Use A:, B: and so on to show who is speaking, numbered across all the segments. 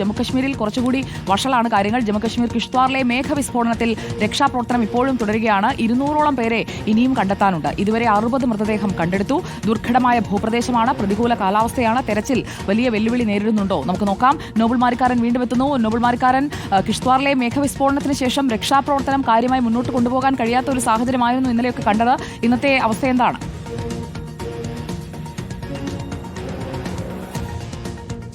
A: ജമ്മുകശ്മീരിൽ കുറച്ചുകൂടി വഷളാണ് കാര്യങ്ങൾ. ജമ്മുകശ്മീർ കിഷ്ത്വാറിലെ മേഘവിസ്ഫോടനത്തിൽ രക്ഷാപ്രവർത്തനം ഇപ്പോഴും തുടരുകയാണ്. ഇരുന്നൂറോളം പേരെ ഇനിയും കണ്ടെത്താനുണ്ട്. ഇതുവരെ അറുപത് മൃതദേഹം കണ്ടെടുത്തു. ദുർഘടമായ ഭൂപ്രദേശമാണ്. പ്രതികൂല കാലാവസ്ഥയാണ്. തെരച്ചിൽ വലിയ വെല്ലുവിളി നേരിടുന്നുണ്ടോ? നമുക്ക് നോക്കാം. നോബിൾ മാരിക്കാരൻ വീണ്ടും എത്തുന്നു. നോബിൾ മാരിക്കാരൻ കിഷ്ത്വാറിലെ മേഘവിസ്ഫോടനത്തിന് ശേഷം രക്ഷാപ്രവർത്തനം കാര്യമായി മുന്നോട്ട് കൊണ്ടുപോകാൻ കഴിയാത്ത ഒരു സാഹചര്യമായിരുന്നു ഇന്നലെയൊക്കെ കണ്ടത്. ഇന്നത്തെ അവസ്ഥ എന്താണ്?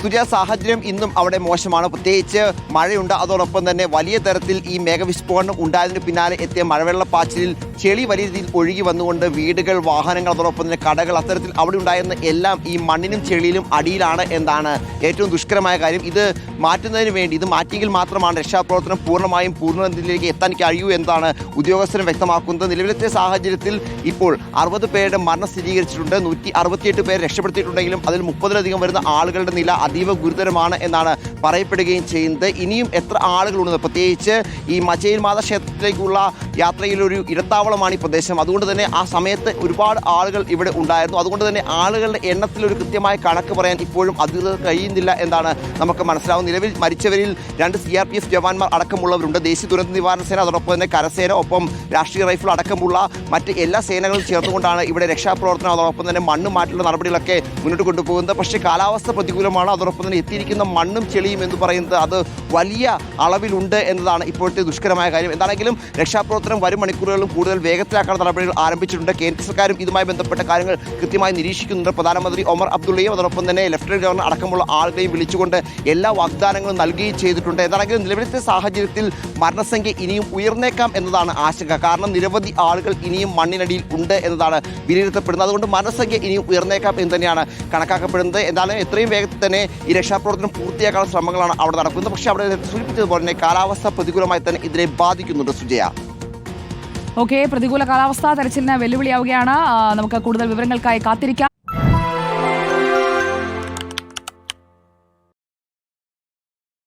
B: സുജയ സാഹചര്യം ഇന്നും അവിടെ മോശമാണ്. പ്രത്യേകിച്ച് മഴയുണ്ട്. അതോടൊപ്പം തന്നെ വലിയ തരത്തിൽ ഈ മേഘവിസ്ഫോടനം ഉണ്ടായതിന് പിന്നാലെ എത്തിയ മഴവെള്ളപ്പാച്ചിലിൽ ചെളി വലിയ രീതിയിൽ ഒഴുകി വന്നുകൊണ്ട് വീടുകൾ വാഹനങ്ങൾ അതോടൊപ്പം തന്നെ കടകൾ അത്തരത്തിൽ അവിടെ ഉണ്ടായിരുന്ന എല്ലാം ഈ മണ്ണിനും ചെളിയിലും അടിയിലാണ് എന്നാണ് ഏറ്റവും ദുഷ്കരമായ കാര്യം. ഇത് മാറ്റുന്നതിന് വേണ്ടി ഇത് മാറ്റിയെങ്കിൽ മാത്രമാണ് രക്ഷാപ്രവർത്തനം പൂർണമായും പൂർണതയിലേക്ക് എത്താൻ കഴിയൂ എന്നാണ് ഉദ്യോഗസ്ഥരും വ്യക്തമാക്കുന്നത്. നിലവിലത്തെ സാഹചര്യത്തിൽ ഇപ്പോൾ അറുപത് പേരുടെ മരണം സ്ഥിരീകരിച്ചിട്ടുണ്ട് നൂറ്റി അറുപത്തിയെട്ട് പേർ രക്ഷപ്പെടുത്തിയിട്ടുണ്ടെങ്കിലും അതിൽ മുപ്പതിലധികം വരുന്ന ആളുകളുടെ നില അതീവ ഗുരുതരമാണ് എന്നാണ് പറയപ്പെടുകയും ചെയ്യുന്നത്. ഇനിയും എത്ര ആളുകളുണ്ട്? പ്രത്യേകിച്ച് ഈ മച്ചയിൽ മാത ക്ഷേത്രത്തിലേക്കുള്ള യാത്രയിലൊരു ഇടത്താവളമാണ് ഈ പ്രദേശം. അതുകൊണ്ട് തന്നെ ആ സമയത്ത് ഒരുപാട് ആളുകൾ ഇവിടെ ഉണ്ടായിരുന്നു. അതുകൊണ്ട് തന്നെ ആളുകളുടെ എണ്ണത്തിൽ ഒരു കൃത്യമായ കണക്ക് പറയാൻ ഇപ്പോഴും അധികൃതർ കഴിയുന്നില്ല എന്നാണ് നമുക്ക് മനസ്സിലാവുന്നത്. നിലവിൽ മരിച്ചവരിൽ രണ്ട് സി ആർ പി എഫ് ജവാന്മാർ അടക്കമുള്ളവരുണ്ട്. ദേശീയ ദുരന്ത നിവാരണ സേന അതോടൊപ്പം തന്നെ കരസേന ഒപ്പം രാഷ്ട്രീയ റൈഫിൾ അടക്കമുള്ള മറ്റ് എല്ലാ സേനകളും ചേർത്തുകൊണ്ടാണ് ഇവിടെ രക്ഷാപ്രവർത്തനം അതോടൊപ്പം തന്നെ മണ്ണ് മാറ്റുള്ള നടപടികളൊക്കെ മുന്നോട്ട് കൊണ്ടുപോകുന്നത്. പക്ഷേ കാലാവസ്ഥ പ്രതികൂലമാണ്. അതോടൊപ്പം തന്നെ എത്തിയിരിക്കുന്ന മണ്ണും ചെളിയും എന്ന് പറയുന്നത് അത് വലിയ അളവിലുണ്ട് എന്നതാണ് ഇപ്പോഴത്തെ ദുഷ്കരമായ കാര്യം. എന്താണെങ്കിലും രക്ഷാപ്രവർത്തനം വരും മണിക്കൂറുകളിലും കൂടുതൽ വേഗത്തിലാക്കാൻ നടപടികൾ ആരംഭിച്ചിട്ടുണ്ട്. കേന്ദ്ര സർക്കാരും ഇതുമായി ബന്ധപ്പെട്ട കാര്യങ്ങൾ കൃത്യമായി നിരീക്ഷിക്കുന്നുണ്ട്. പ്രധാനമന്ത്രി ഒമർ അബ്ദുള്ളയും അതോടൊപ്പം തന്നെ ലഫ്റ്റനന്റ് ഗവർണർ അടക്കമുള്ള ആളുകളെയും വിളിച്ചുകൊണ്ട് എല്ലാ വാഗ്ദാനങ്ങളും നൽകുകയും ചെയ്തിട്ടുണ്ട്. എന്താണെങ്കിലും നിലവിലത്തെ സാഹചര്യത്തിൽ മരണസംഖ്യ ഇനിയും ഉയർന്നേക്കാം എന്നതാണ് ആശങ്ക. കാരണം നിരവധി ആളുകൾ ഇനിയും മണ്ണിനടിയിൽ ഉണ്ട് എന്നതാണ് വിലയിരുത്തപ്പെടുന്നത്. അതുകൊണ്ട് മരണസംഖ്യ ഇനിയും ഉയർന്നേക്കാം എന്ന് തന്നെയാണ് കണക്കാക്കപ്പെടുന്നത്. എന്തായാലും എത്രയും വേഗത്തിൽ തന്നെ ഈ രക്ഷാപ്രവർത്തനം പൂർത്തിയാക്കാനുള്ള ശ്രമങ്ങളാണ് അവിടെ നടക്കുന്നത്. പക്ഷേ അവിടെ സൂചിപ്പിച്ചതുപോലെ തന്നെ കാലാവസ്ഥ പ്രതികൂലമായി തന്നെ ഇതിനെ ബാധിക്കുന്നുണ്ട് സുജയ.
A: ഓക്കെ പ്രതികൂല കാലാവസ്ഥ തെരച്ചിലിന് വെല്ലുവിളിയാവുകയാണ്. നമുക്ക് കൂടുതൽ വിവരങ്ങൾക്കായി കാത്തിരിക്കാം.